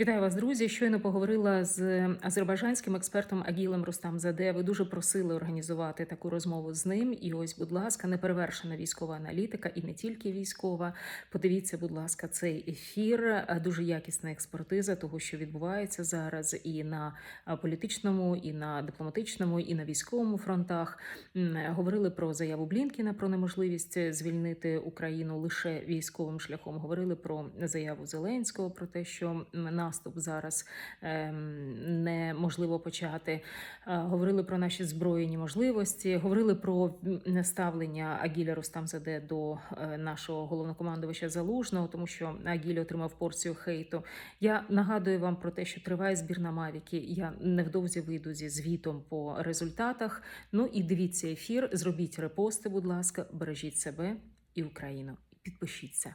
Вітаю вас, друзі. Щойно поговорила з азербайджанським експертом Агілем Рустамзаде. Ви дуже просили організувати таку розмову з ним. І ось, будь ласка, неперевершена військова аналітика, і не тільки військова. Подивіться, будь ласка, цей ефір. Дуже якісна експертиза того, що відбувається зараз, і на політичному, і на дипломатичному, і на військовому фронтах. Говорили про заяву Блінкіна про неможливість звільнити Україну лише військовим шляхом. Говорили про заяву Зеленського про те, що м, наступ зараз ем, неможливо почати. Е, Говорили про наші збройні можливості. Говорили про ставлення Агіля Рустамзаде до е, нашого головнокомандувача Залужного, тому що Агіль отримав порцію хейту. Я нагадую вам про те, що триває збір на Мавіки. Я невдовзі вийду зі звітом по результатах. Ну і дивіться ефір, зробіть репости, будь ласка, бережіть себе і Україну. Підпишіться.